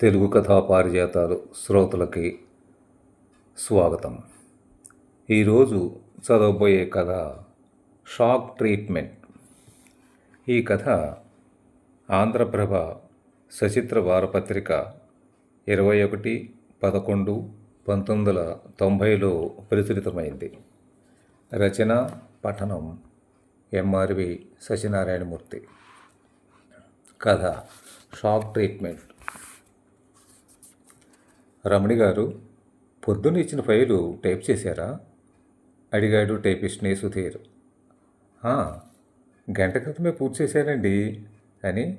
తెలుగు కథా పారిజాతాలు శ్రోతలకి స్వాగతం. ఈరోజు చదవబోయే కథ షాక్ ట్రీట్మెంట్. ఈ కథ ఆంధ్రప్రభ సచిత్ర వారపత్రిక ఇరవై ఒకటి పదకొండు పంతొమ్మిది వందల తొంభైలో ప్రచురితమైంది. రచన పఠనం ఎంఆర్వి సత్యనారాయణమూర్తి. కథ షాక్ ట్రీట్మెంట్. రమణి గారు పొద్దున్న ఇచ్చిన ఫైలు టైప్ చేశారా? అడిగాడు టైపిస్ట్ని సుధీర్. గంట క్రితమే పూర్తి చేశానండి అని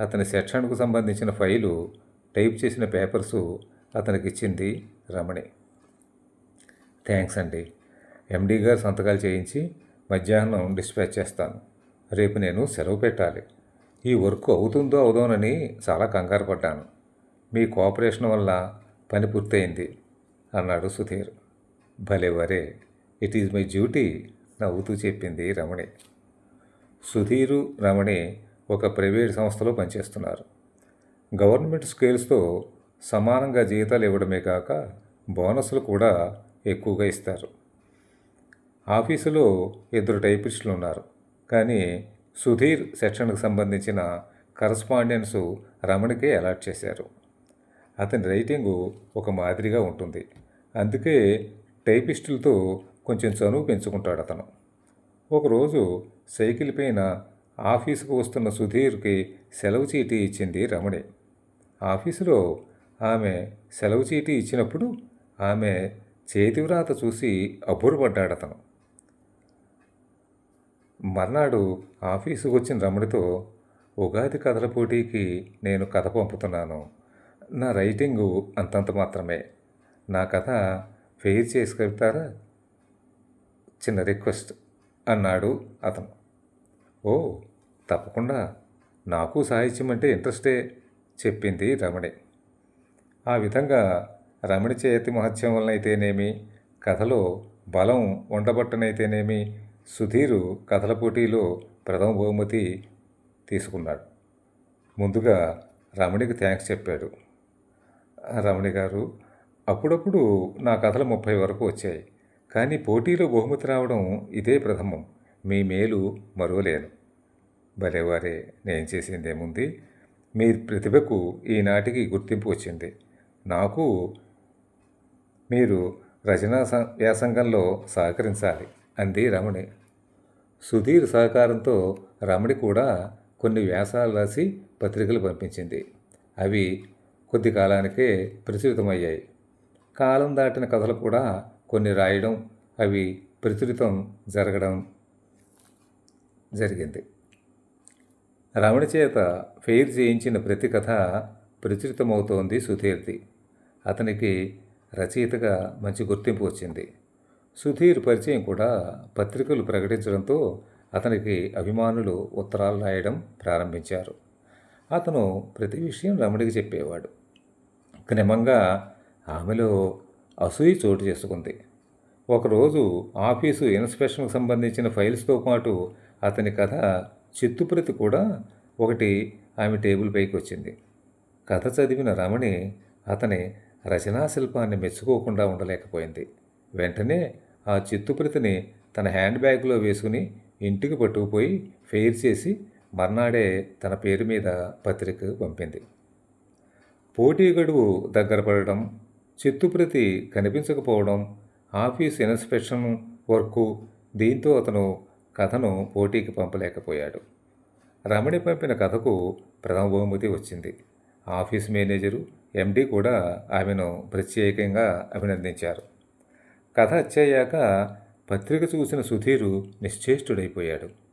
అతని సెక్షన్కు సంబంధించిన ఫైలు టైప్ చేసిన పేపర్సు అతనికి ఇచ్చింది రమణి. థ్యాంక్స్ అండి. ఎండీ గారు సంతకాలు చేయించి మధ్యాహ్నం డిస్పాచ్ చేస్తాను. రేపు నేను సెలవు పెట్టాలి. ఈ వర్క్ అవుతుందో అవుదోనని చాలా కంగారు పడ్డాను. మీ కోఆపరేషన్ వల్ల పని పూర్తయింది అన్నాడు సుధీర్. భలే వరే ఇట్ ఈజ్ మై డ్యూటీ నవ్వుతూ చెప్పింది రమణి. సుధీరు రమణి ఒక ప్రైవేట్ సంస్థలో పనిచేస్తున్నారు. గవర్నమెంట్ స్కేల్స్తో సమానంగా జీతాలు ఇవ్వడమే కాక బోనస్లు కూడా ఎక్కువగా ఇస్తారు. ఆఫీసులో ఇద్దరు టైపిస్టులు ఉన్నారు. కానీ సుధీర్ సెక్షన్కు సంబంధించిన కరస్పాండెన్స్ రమణికే అలాట్ చేశారు. అతని రైటింగు ఒక మాదిరిగా ఉంటుంది. అందుకే టైపిస్టులతో కొంచెం చనువు పెంచుకుంటాడు అతను. ఒకరోజు సైకిల్ పైన ఆఫీసుకు వస్తున్న సుధీర్కి సెలవు చీటీ ఇచ్చింది రమణి. ఆఫీసులో ఆమె సెలవు చీటీ ఇచ్చినప్పుడు ఆమె చేతివ్రాత చూసి అబ్బురపడ్డాడు అతను. మర్నాడు ఆఫీసుకు వచ్చిన రమణితో ఉగాది కథల పోటీకి నేను కథ పంపుతున్నాను. నా రైటింగు అంతంత మాత్రమే. నా కథ ఫెయిర్ చేసి కలుపుతారా చిన్న రిక్వెస్ట్ అన్నాడు అతను. ఓ తప్పకుండా. నాకు సాహిత్యం అంటే ఇంట్రెస్టే చెప్పింది రమణి. ఆ విధంగా రమణి చేతి మహత్యం వలనైతేనేమి కథలో బలం ఉండబట్టనైతేనేమి సుధీరు కథల పోటీలో ప్రథమ బహుమతి తీసుకున్నాడు. ముందుగా రమణికి థ్యాంక్స్ చెప్పాడు. రమణి గారు అప్పుడప్పుడు నా కథలు ముప్పై వరకు వచ్చాయి. కానీ పోటీలో బహుమతి రావడం ఇదే ప్రథమం. మీ మేలు మరువలేను భలేవారే నేను చేసిందేముంది? మీ ప్రతిభకు ఈనాటికి గుర్తింపు వచ్చింది. నాకు మీరు రచనా సం- వ్యాసంగంలో సహకరించాలి అంది రమణి. సుధీర్ సహకారంతో రమణి కూడా కొన్ని వ్యాసాలు రాసి పత్రికలు పంపించింది. అవి కొద్ది కాలానికే ప్రచురితమయ్యాయి. కాలం దాటిన కథలు కూడా కొన్ని రాయడం అవి ప్రచురితం జరగడం జరిగింది. రమణ చేత ఫెయిర్ చేయించిన ప్రతి కథ ప్రచురితమవుతోంది సుధీర్ది. అతనికి రచయితగా మంచి గుర్తింపు వచ్చింది. సుధీర్ పరిచయం కూడా పత్రికలు ప్రకటించడంతో అతనికి అభిమానులు ఉత్తరాలు రాయడం ప్రారంభించారు. అతను ప్రతి విషయం రమణికి చెప్పేవాడు. క్రమంగా ఆమెలో అసూయి చోటు చేసుకుంది. ఒకరోజు ఆఫీసు ఇన్స్పెక్షన్కు సంబంధించిన ఫైల్స్తో పాటు అతని కథ చిత్తుప్రతి కూడా ఒకటి ఆమె టేబుల్ పైకి వచ్చింది కథ చదివిన రమణి అతని రచనా శిల్పాన్ని మెచ్చుకోకుండా ఉండలేకపోయింది. వెంటనే ఆ చిత్తుప్రతిని తన హ్యాండ్ బ్యాగ్లో వేసుకుని ఇంటికి పట్టుకుపోయి ఫెయిర్ చేసి మర్నాడే తన పేరు మీద పత్రిక పంపింది. పోటీ గడువు దగ్గర పడడం చిత్తుప్రతి కనిపించకపోవడం ఆఫీస్ ఇన్స్పెక్షన్ వర్కు దీంతో అతను కథను పోటీకి పంపలేకపోయాడు. రమణి పంపిన కథకు ప్రథమ బహుమతి వచ్చింది. ఆఫీస్ మేనేజరు ఎండి కూడా ఆమెను ప్రత్యేకంగా అభినందించారు. కథ అచ్చయ్యాక పత్రిక చూసిన సుధీరు నిశ్చేష్టుడైపోయాడు.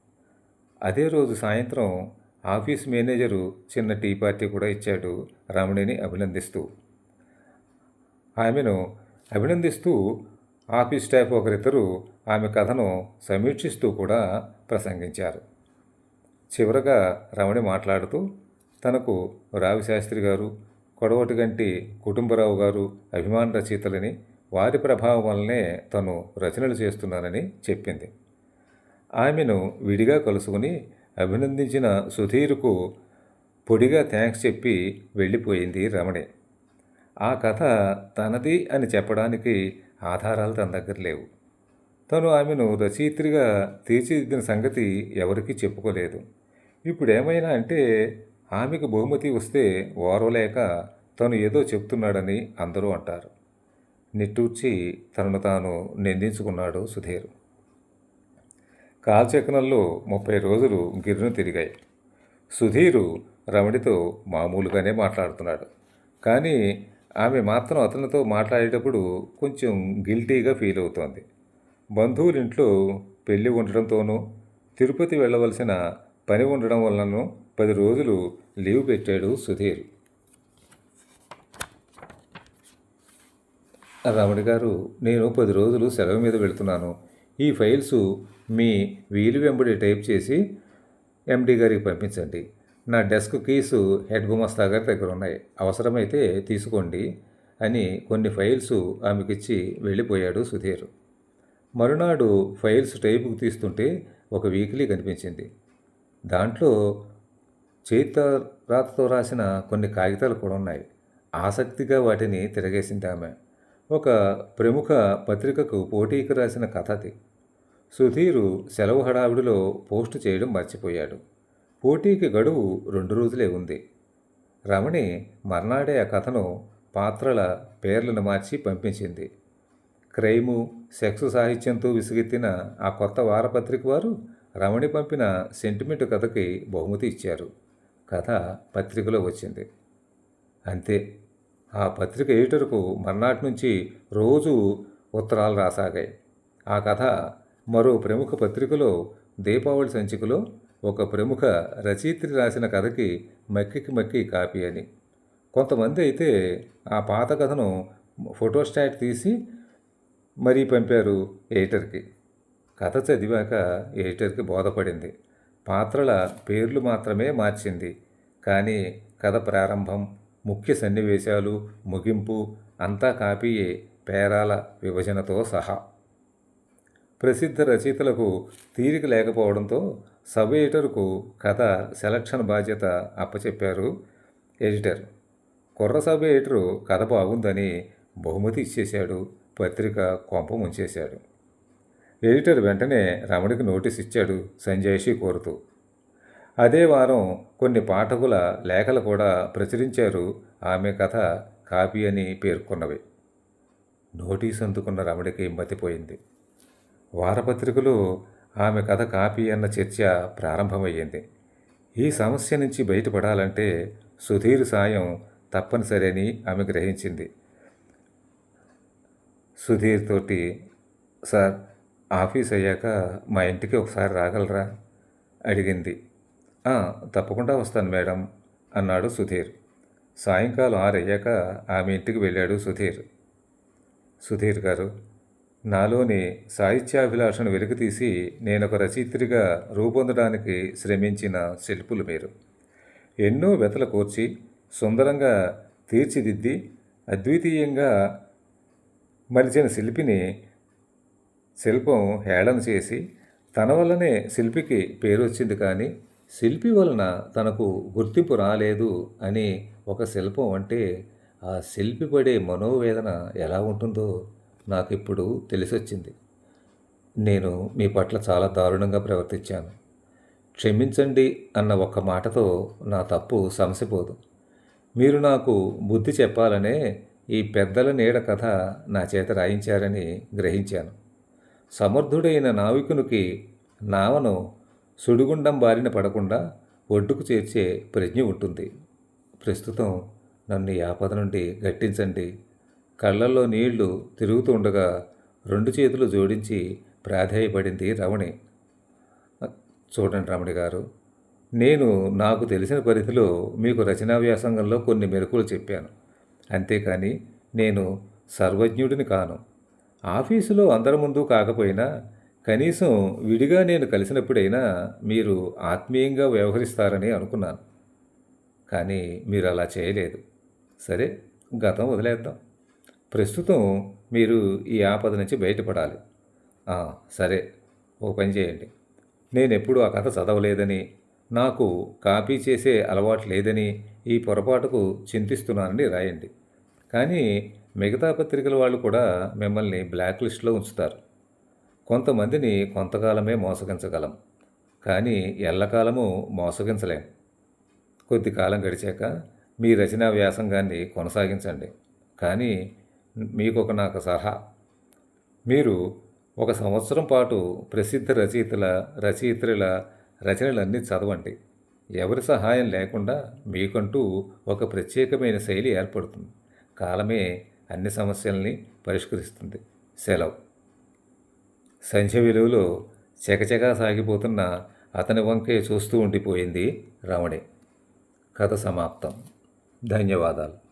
అదే రోజు సాయంత్రం ఆఫీస్ మేనేజరు చిన్న టీ పార్టీ కూడా ఇచ్చాడు రమణిని అభినందిస్తూ. ఆమెను అభినందిస్తూ ఆఫీస్ స్టాఫ్ ఒకరిద్దరు ఆమె కథను సమీక్షిస్తూ కూడా ప్రసంగించారు. చివరగా రమణి మాట్లాడుతూ తనకు రావిశాస్త్రి గారు కొడవటిగంటి కుటుంబరావు గారు అభిమాన రచయితలని వారి ప్రభావం వల్లనే తను రచనలు చేస్తున్నానని చెప్పింది. ఆమెను విడిగా కలుసుకుని అభినందించిన సుధీర్కు పొడిగా థ్యాంక్స్ చెప్పి వెళ్ళిపోయింది రమణి. ఆ కథ తనది అని చెప్పడానికి ఆధారాలు తన దగ్గర లేవు. తను ఆమెను రచయిత్రిగా తీర్చిదిద్దిన సంగతి ఎవరికీ చెప్పుకోలేదు. ఇప్పుడు ఏమైనా అంటే ఆమెకు బహుమతి వస్తే ఓర్వలేక తను ఏదో చెప్తున్నాడని అందరూ అంటారు. నిట్టూర్చి తనను తాను నిందించుకున్నాడు సుధీర్. కాల్చక్రంలో ముప్పై రోజులు గిర్రును తిరిగాయి. సుధీరు రమణితో మామూలుగానే మాట్లాడుతున్నాడు. కానీ ఆమె మాత్రం అతనితో మాట్లాడేటప్పుడు కొంచెం గిల్టీగా ఫీల్ అవుతోంది. బంధువులింట్లో పెళ్ళి ఉండడంతోనూ తిరుపతి వెళ్ళవలసిన పని ఉండడం వలన పది రోజులు లీవ్ పెట్టాడు సుధీర్. రమణి గారు నేను పది రోజులు సెలవు మీద వెళుతున్నాను. ఈ ఫైల్స్ మీ వీలు వెంబడి టైప్ చేసి ఎండి గారికి పంపించండి. నా డెస్క్ కీస్ హెడ్ గుమస్తా గారి దగ్గర ఉన్నాయి. అవసరమైతే తీసుకోండి అని కొన్ని ఫైల్స్ ఆమెకిచ్చి వెళ్ళిపోయాడు సుధీర్. మరునాడు ఫైల్స్ టైపుకు తీస్తుంటే ఒక వీక్లీ కనిపించింది. దాంట్లో చేత రాతతో రాసిన కొన్ని కాగితాలు కూడా ఉన్నాయి. ఆసక్తిగా వాటిని తిరగేసింది ఆమె. ఒక ప్రముఖ పత్రికకు పోటీకి రాసిన కథ అది. సుధీరు సెలవు హడావిడిలో పోస్టు చేయడం మర్చిపోయాడు. పోటీకి గడువు రెండు రోజులే ఉంది. రమణి మర్నాడే ఆ కథను పాత్రల పేర్లను మార్చి పంపించింది. క్రైము సెక్స్ సాహిత్యంతో విసుగెత్తిన ఆ కొత్త వారపత్రిక వారు రమణి పంపిన సెంటిమెంట్ కథకి బహుమతి ఇచ్చారు. కథ పత్రికలో వచ్చింది. అంతే. ఆ పత్రిక ఎడిటర్కు మర్నాటి నుంచి రోజు ఉత్తరాలు రాసాగాయి. ఆ కథ మరో ప్రముఖ పత్రికలో దీపావళి సంచికలో ఒక ప్రముఖ రచయిత్రి రాసిన కథకి మక్కికి మక్కి కాపీ అని. కొంతమంది అయితే ఆ పాత కథను ఫోటోస్టాట్ తీసి మరీ పంపారు ఎడిటర్కి. కథ చదివాక ఎడిటర్కి బోధపడింది. పాత్రల పేర్లు మాత్రమే మార్చింది. కానీ కథ ప్రారంభం ముఖ్య సన్నివేశాలు ముగింపు అంతా కాపీయే పేరాల విభజనతో సహా. ప్రసిద్ధ రచయితలకు తీరిక లేకపోవడంతో సబ్ ఎడిటర్కు కథ సెలక్షన్ బాధ్యత అప్పచెప్పారు ఎడిటర్. కుర్ర సబ్ ఎడిటరు కథ బాగుందని బహుమతి ఇచ్చేశాడు పత్రిక కొంప ముంచేశాడు. ఎడిటర్ వెంటనే రమణికి నోటీస్ ఇచ్చాడు సంజయ్షి కోరుతూ. అదే వారం కొన్ని పాఠకుల లేఖలు కూడా ప్రచురించారు. ఆమె కథ కాపీ అని పేర్కొన్నవి. నోటీస్ అందుకున్న రమణికి మతిపోయింది. వారపత్రికలో ఆమె కథ కాపీ అన్న చర్చ ప్రారంభమయ్యింది. ఈ సమస్య నుంచి బయటపడాలంటే సుధీర్ సాయం తప్పనిసరి అని ఆమె గ్రహించింది. సుధీర్ తోటి సార్ ఆఫీస్ అయ్యాక మా ఇంటికి ఒకసారి రాగలరా? అడిగింది. తప్పకుండా వస్తాను మేడం అన్నాడు సుధీర్. సాయంకాలం ఆరయ్యాక ఆమె ఇంటికి వెళ్ళాడు సుధీర్. సుధీర్ గారు నాలోని సాహిత్యాభిలాషను వెలికితీసి నేనొక రచయిత్రిగా రూపొందడానికి శ్రమించిన శిల్పులు మీరు. ఎన్నో వెతల కూర్చి సుందరంగా తీర్చిదిద్ది అద్వితీయంగా మలిచిన శిల్పిని శిల్పం హేళన చేసి తన వల్లనే శిల్పికి పేరు వచ్చింది కానీ శిల్పి వలన తనకు గుర్తింపు రాలేదు అని ఒక శిల్పం అంటే ఆ శిల్పి పడే మనోవేదన ఎలా ఉంటుందో నాకు ఇప్పుడు తెలిసొచ్చింది. నేను మీ పట్ల చాలా దారుణంగా ప్రవర్తించాను. క్షమించండి అన్న ఒక్క మాటతో నా తప్పు సమసిపోదు. మీరు నాకు బుద్ధి చెప్పాలనే ఈ పెద్దల నీడ కథ నా చేత రాయించారని గ్రహించాను. సమర్థుడైన నావికునికి నావను సుడిగుండం బారిన పడకుండా ఒడ్డుకు చేర్చే ప్రజ్ఞ ఉంటుంది. ప్రస్తుతం నన్ను ఈ ఆపద నుండి గట్టించండి. కళ్ళల్లో నీళ్ళు తిరుగుతూ ఉండగా రెండు చేతులు జోడించి ప్రాధేయపడింది రమణి. చూడండి రమణి గారు నేను నాకు తెలిసిన పరిధిలో మీకు రచనా వ్యాసంగంలో కొన్ని మెరుకులు చెప్పాను. అంతేకాని నేను సర్వజ్ఞుడిని కాను. ఆఫీసులో అందరి ముందు కాకపోయినా కనీసం విడిగా నేను కలిసినప్పుడైనా మీరు ఆత్మీయంగా వ్యవహరిస్తారని అనుకున్నాను. కానీ మీరు అలా చేయలేదు. సరే గతం వదిలేద్దాం. ప్రస్తుతం మీరు ఈ ఆపద నుంచి బయటపడాలి. సరే ఓ పని చేయండి. నేను ఎప్పుడూ ఆ కథ చదవలేదని నాకు కాపీ చేసే అలవాటు లేదని ఈ పొరపాటుకు చింతిస్తున్నానని రాయండి. కానీ మిగతా పత్రికల వాళ్ళు కూడా మిమ్మల్ని బ్లాక్ లిస్ట్లో ఉంచుతారు. కొంతమందిని కొంతకాలమే మోసగించగలం కానీ ఎల్లకాలము మోసగించలేం. కొద్ది కాలం గడిచాక మీ రచనా వ్యాసంగాన్ని కొనసాగించండి కానీ మీకు ఒక నాకు సలహా. మీరు ఒక సంవత్సరం పాటు ప్రసిద్ధ రచయితల రచయిత్రుల రచనలన్నీ చదవండి. ఎవరి సహాయం లేకుండా మీకంటూ ఒక ప్రత్యేకమైన శైలి ఏర్పడుతుంది. కాలమే అన్ని సమస్యల్ని పరిష్కరిస్తుంది. సెలవు. సంధ్య విలువలో చకచకా సాగిపోతున్న అతని వంకే చూస్తూ ఉండిపోయింది రమణి కథ సమాప్తం. ధన్యవాదాలు.